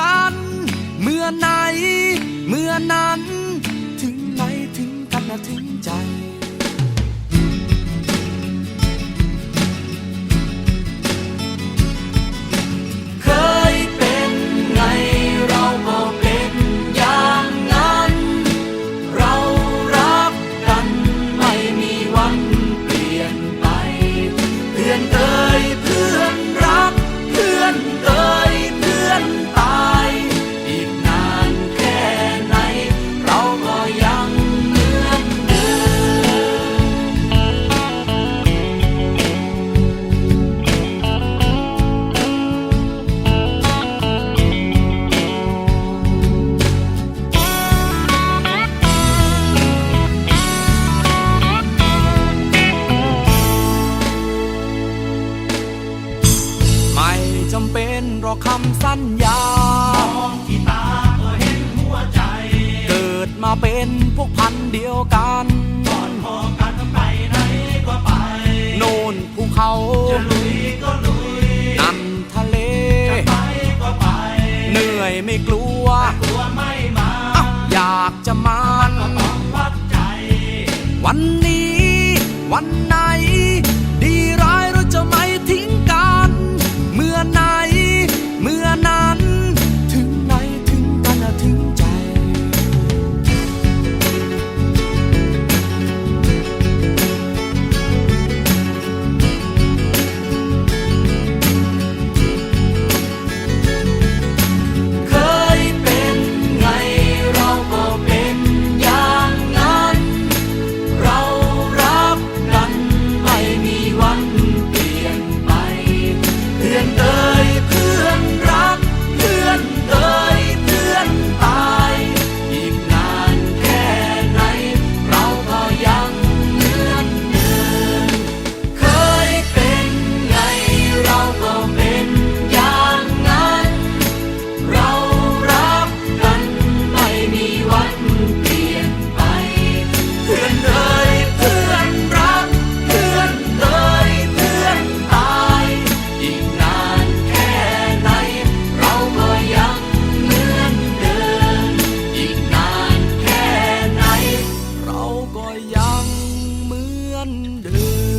ัน เพื่ำเป็นรอคำสัญญามองที่ตาก็เห็นหัวใจ เกิดมาเป็นพวกพันเดียวกันก่อนพอกันไปไหนก็ไป โน่นภูเขาจะลุยก็ลุยนั่นทะเล จะไปก็ไป เหนื่อยไม่กลัว đời